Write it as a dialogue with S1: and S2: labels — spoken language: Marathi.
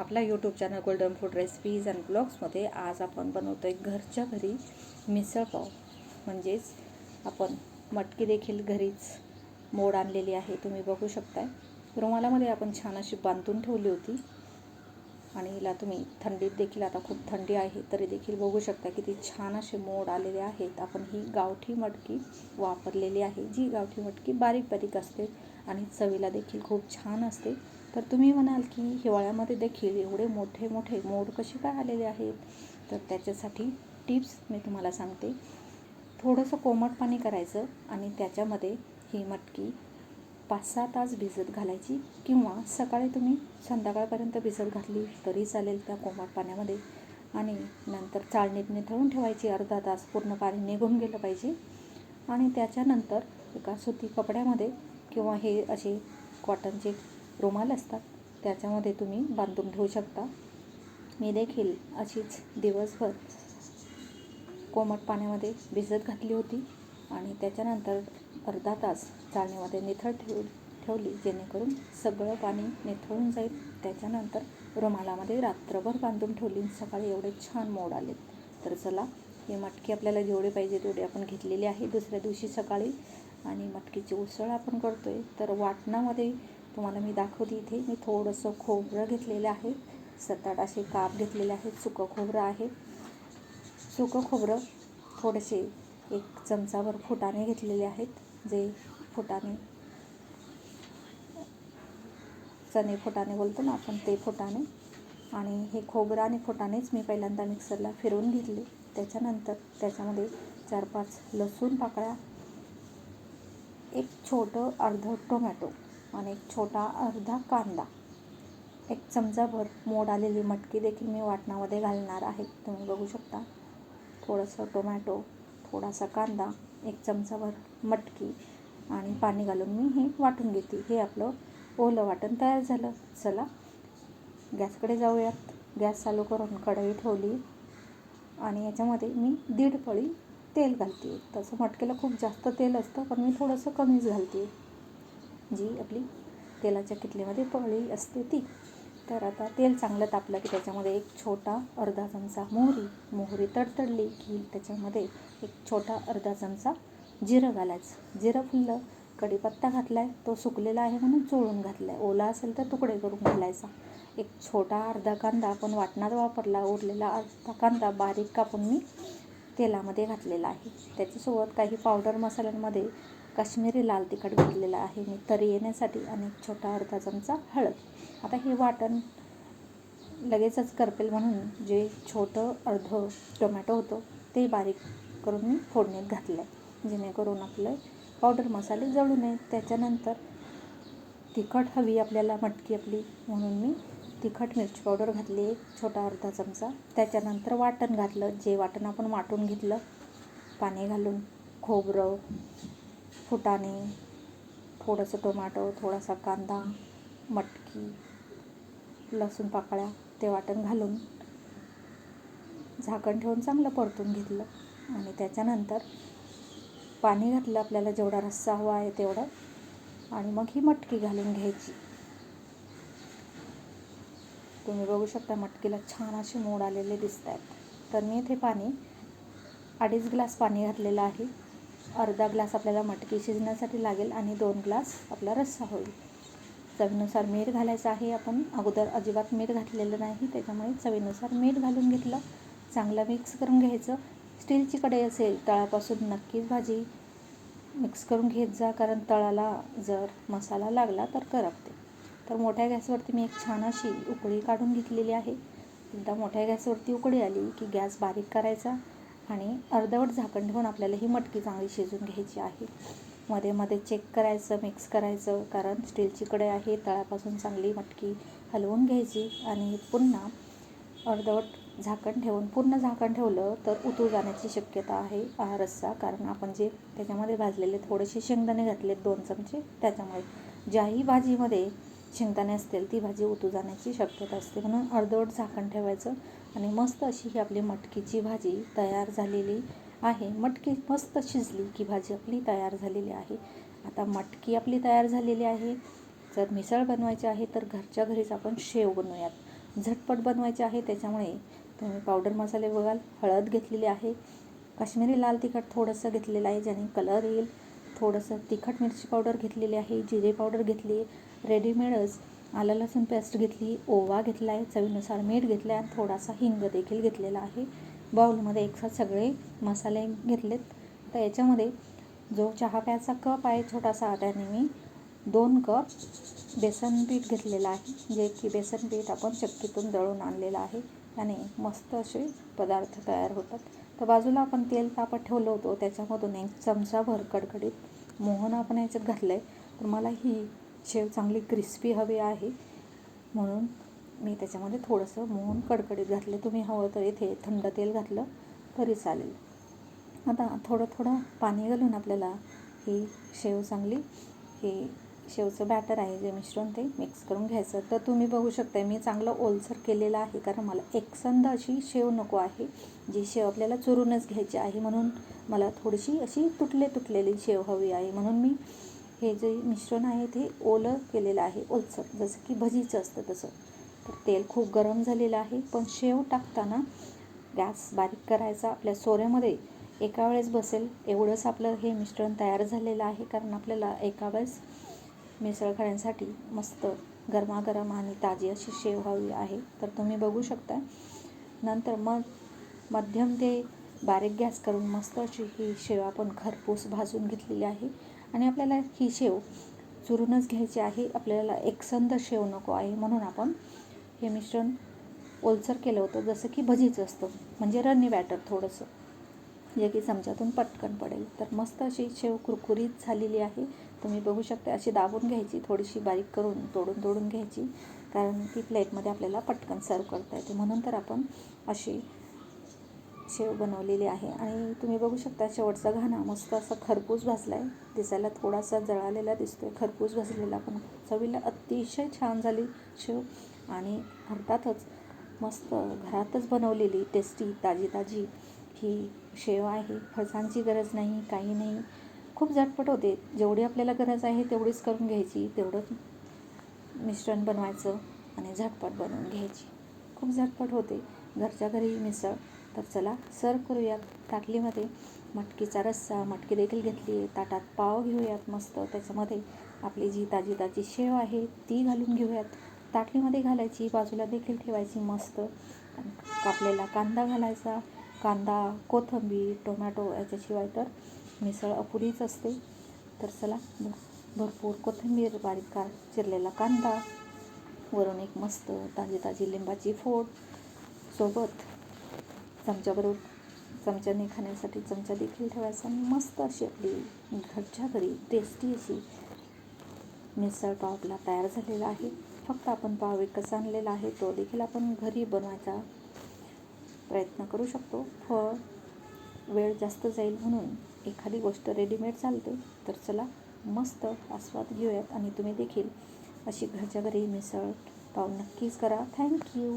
S1: आपला YouTube channel golden food recipes and ब्लॉग्समध्ये आज आपण बनवतो आहे घरच्या घरी मिसळपाव म्हणजेच आपण मटकी देखील घरीच मोड आणलेली आहे तुम्ही बघू शकताय. रुमालामध्ये आपण छान अशी बांधून ठेवली होती. आणि हिला तुम्ही थंडीत देखील आता खूप थंडी आहे तरी देखील बघू शकता किती छान असे मोड आलेले आहेत. आपण ही गावठी मटकी वापरलेली आहे जी गावठी मटकी बारीक बारीक असते आणि चवीला देखील खूप छान असते. तर तुम्ही म्हणाल की हिवाळ्यामध्ये देखील एवढे मोठे मोठे मोड कसे काय आलेले आहेत? तर त्याच्यासाठी टिप्स मी तुम्हाला सांगते. थोडंसं कोमट पाणी करायचं आणि त्याच्यामध्ये ही मटकी पाच सहा तास भिजत घालायची किंवा सकाळी तुम्ही संध्याकाळपर्यंत भिजत घातली तरी चालेल त्या कोमट पाण्यामध्ये. आणि नंतर चाळणीत निथळून ठेवायची अर्धा तास पूर्ण पाणी निघून गेलं पाहिजे. आणि त्याच्यानंतर एका सुती कपड्यामध्ये किंवा हे असे कॉटनचे रुमाल असतात त्याच्यामध्ये तुम्ही बांधून ठेवू शकता. मी देखील अशीच दिवसभर कोमट पाण्यामध्ये भिजत घातली होती आणि त्याच्यानंतर अर्धा तास चाळणीमध्ये निथळ ठेव ठेवली जेणेकरून सगळं पाणी निथळून जाईल. त्याच्यानंतर रुमालामध्ये रात्रभर बांधून ठेवली सकाळी एवढे छान मोड आले. तर चला हे मटकी आपल्याला जेवढे पाहिजे तेवढे आपण घेतलेली आहे दुसऱ्या दिवशी सकाळी. आणि मटकीची उसळ आपण करतो आहे तर वाटणामध्ये तुम्हाला मी दाखवते इथे. मी थोडंसं खोबरं घेतलेलं आहे. सात आठ असे काप घेतलेले आहेत. सुकं खोबरं आहे. सुकं खोबरं थोडेसे एक चमचाभर फुटाणे घेतलेले आहेत. जे फुटाणे चणे फुटाणे बोलतो ना आपण ते फुटाणे. आणि हे खोबरं आणि फुटाणेच मी पहिल्यांदा मिक्सरला फिरवून घेतले. त्याच्यानंतर त्याच्यामध्ये चार पाच लसूण पाकळ्या एक छोटं अर्धं टोमॅटो. आणि एक छोटा अर्धा कांदा. एक चमचाभर मोड आलेली मटकी देखील मी वाटणामध्ये घालणार आहे. तुम्ही बघू शकता. थोडंसं टोमॅटो थोडासा कांदा एक चमचाभर मटकी आणि पाणी घालून मी हे वाटून घेते. हे आपलं ओलं वाटण तयार झालं. चला गॅसकडे जाऊयात. गॅस चालू करून कढई ठेवली आणि याच्यामध्ये मी दीड पळी तेल घालते. तसं मटकीला खूप जास्त तेल असतं पण मी थोडंसं कमीच घालते. जी आपली तेलाच्या किटलीमध्ये पळी असते ती. तर आता तेल चांगलं तापलं की त्याच्यामध्ये एक छोटा अर्धा चमचा मोहरी मोहरी तडतडली की त्याच्यामध्ये एक छोटा अर्धा चमचा जिरं घालायचं. जिरं फुललं कढीपत्ता घातला आहे तो सुकलेला आहे म्हणून चोळून घातला आहे ओला असेल तर तुकडे करून घालायचा. एक छोटा अर्धा कांदा आपण वाटणात वापरला उरलेला अर्धा कांदा बारीक कापून मी तेलामध्ये घातलेला आहे. त्याच्यासोबत काही पावडर मसाल्यांमध्ये काश्मीरी लाल तिखट घातलेलं आहे मी. तरी येण्यासाठी आणि छोटा अर्धा चमचा हळद. आता हे वाटण लगेचच करपेल म्हणून जे छोटं अर्धं टोमॅटो होतं ते बारीक करून मी फोडणीत घातलं आहे जेणेकरून आपलं पावडर मसाले जळू नये. त्याच्यानंतर तिखट हवी आपल्याला मटकी आपली म्हणून मी तिखट मिरची पावडर घातली एक छोटा अर्धा चमचा. त्याच्यानंतर वाटण घातलं. जे वाटण आपण वाटून घेतलं पाणी घालून खोबरं फुटाणे थोडंसं टोमॅटो थोडासा कांदा मटकी लसूण पाकळ्या ते वाटण घालून झाकण ठेवून चांगलं परतून घेतलं. आणि त्याच्यानंतर पाणी घातलं आपल्याला जेवढा रस्सा हवा आहे तेवढं. आणि मग ही मटकी घालून घ्यायची. तुम्ही बघू शकता मटकीला छान असे मोड आलेले दिसत आहेत तर मी इथे पाणी अडीच ग्लास पाणी घातलेलं आहे. अर्धा ग्लास आपल्याला मटकी शिजण्यासाठी लागेल आणि दोन ग्लास आपला रस्सा होईल. चवीनुसार मीठ घालायचं आहे. आपण अगोदर अजिबात मीठ घातलेलं नाही. त्याच्यामुळे चवीनुसार मीठ घालून घेतलं. चांगलं मिक्स करून घ्यायचं. स्टीलची कढई असेल तळापासून नक्कीच भाजी मिक्स करून घेत जा. कारण तळाला जर मसाला लागला तर करपते. तर मोठ्या गॅसवरती मी एक छान अशी उकळी काढून घेतलेली आहे. एकदा मोठ्या गॅसवरती उकळी आली की गॅस बारीक करायचा. आणि अर्धवट झाकण ठेवून आपल्याला ही मटकी चांगली शिजून घ्यायची आहे. मध्ये मध्ये चेक करायचं मिक्स करायचं कारण स्टीलची कढई आहे तळापासून चांगली मटकी हलवून घ्यायची आणि पुन्हा अर्धवट झाकण ठेवून पूर्ण झाकण ठेवलं तर उतू जाण्याची शक्यता आहे हा रस्सा. कारण आपण जे त्याच्यामध्ये भाजलेले थोडेसे शेंगदाणे घातले दोन चमचे त्याच्यामुळे ज्याही भाजीमध्ये शेंगदाणे असतील ती भाजी उतू जाण्याची शक्यता असते. म्हणून अर्धवट झाकण ठेवायचं. आणि मस्त अशी ही आपली मटकीची भाजी तयार झालेली आहे. मटकी मस्त शिजली की भाजी आपली तयार झालेली आहे. आता मटकी आपली तयार झालेली आहे. जर मिसळ बनवायची आहे तर घरच्या घरीच आपण शेव बनवूयात. झटपट बनवायचे आहे त्याच्यामुळे तुम्ही पावडर मसाले बघाल हळद घेतलेली आहे काश्मीरी लाल तिखट थोडंसं घेतलेलं आहे ज्याने कलर येईल. थोडंसं तिखट मिरची पावडर घेतलेली आहे जिरे पावडर घेतली रेडीमेडच आलं लसूण पेस्ट घेतली ओवा घेतला आहे चवीनुसार मीठ घेतलं आहे आणि थोडासा हिंग देखील घेतलेला आहे. बाउलमध्ये एकसाथ सगळे मसाले घेतलेत. तर याच्यामध्ये जो चहा प्यायचा कप आहे छोटासा त्याने मी दोन कप बेसन पीठ घेतलेलं आहे जे की बेसन पीठ आपण चक्कीतून दळून आणलेलं आहे त्याने मस्त असे पदार्थ तयार होतात. तर बाजूला आपण तेल तापत ठेवलं होतं त्याच्यामधून एक चमचाभर कडकडीत मोहन आपण याच्यात घातलं आहे तर मला ही शेव चांगली क्रिस्पी हवी आहे. म्हणून मी त्याच्यामध्ये थोडंसं मोहन कडकडीत घातलं. तुम्ही हवं तर इथे थंड तेल घातलं तरी चालेल. आता थोडं थोडं पाणी घालून आपल्याला ही शेव चांगली हे शेवचं बॅटर आहे जे मिश्रण ते मिक्स करून घ्यायचं. तर तुम्ही बघू शकता मी चांगलं ओलसर केलेलं आहे कारण मला एकसंद अशी शेव नको आहे जी शेव आपल्याला चुरूनच घ्यायची आहे. म्हणून मला थोडीशी अशी तुटले तुटलेली शेव हवी आहे. म्हणून मी हे जे मिश्रण आहे ते ओलं केलेलं आहे ओलसर. जसं की भजीचं असतं तसं. तर तेल खूप गरम झालेलं आहे. पण शेव टाकताना गॅस बारीक करायचा. आपल्या सोऱ्यामध्ये एका वेळेस बसेल. एवढंच आपलं हे मिश्रण तयार झालेलं आहे. कारण आपल्याला एका वेळेस मिसळ खाण्यासाठी मस्त गरमागरम आणि ताजी अशी शेव हवी आहे. तर तुम्ही बघू शकता. नंतर मग मध्यम ते बारीक गॅस करून मस्त अशी ही शेव आपण घरपूस भाजून घेतलेली आहे. आणि आपल्याला ही शेव चुरूनच घ्यायची आहे. आपल्याला एकसंध शेव नको आहे म्हणून आपण हे मिश्रण ओलसर केलं होतं. जसं की भजीचं असतं. म्हणजे रन्नी बॅटर थोडंसं. जे की चमच्यातून पटकन पडेल. तर मस्त अशी शेव कुरकुरीत झालेली आहे. तुम्ही बघू शकता अशी दाबून घ्यायची. थोडीशी बारीक करून तोडून तोडून घ्यायची. कारण ती प्लेटमध्ये आपल्याला पटकन सर्व करता येते. म्हणून तर आपण अशी शेव बनवलेली आहे. आणि तुम्ही बघू शकता शेवटचा घाणा. मस्त असा खरपूस भाजला आहे दिसायला थोडासा जळालेला दिसतो आहे खरपूस भाजलेला पण चवीला अतिशय छान झाली शेव. आणि अर्थातच मस्त घरातच बनवलेली टेस्टी ताजी ताजी ही शेव आहे. फळसांची गरज नाही काही नाही. खूप झटपट होते. जेवढी आपल्याला गरज आहे तेवढीच करून घ्यायची. तेवढंच मिश्रण बनवायचं आणि झटपट बनवून घ्यायची. खूप झटपट होते. घरच्या घरी मिसळ. तर चला सर्व करूयात ताटलीमध्ये. मटकीचा रस्सा मटकी देखील घेतली आहे. ताटात पाव घेऊयात मस्त. त्याच्यामध्ये आपली जी ताजी ताजी शेव आहे ती घालून घेऊयात. ताटलीमध्ये घालायची बाजूला देखील ठेवायची मस्त. कापलेला कांदा घालायचा. कांदा कोथिंबीर टोमॅटो याच्याशिवाय तर मिसळ अपुरीच असते. तर चला भरपूर कोथिंबीर बारीक का चिरलेला कांदा. वरून एक मस्त ताजी ताजी लिंबाची फोड. सोबत चमच्याबरोबर चमच्याने खाण्यासाठी चमचा देखील ठेवायचा आणि मस्त अशी आपली घरच्या घरी टेस्टी अशी मिसळ पाव आपला तयार झालेला आहे. फक्त आपण पाव विकत आणलेला आहे. तो देखील आपण घरी बनवायचा प्रयत्न करू शकतो. फळ वेळ जास्त जाईल म्हणून एखादी गोष्ट रेडीमेड चालते. तर चला मस्त आस्वाद घेऊयात आणि तुम्ही देखील अशी घरच्या घरी मिसळ पाव नक्कीच करा. थँक्यू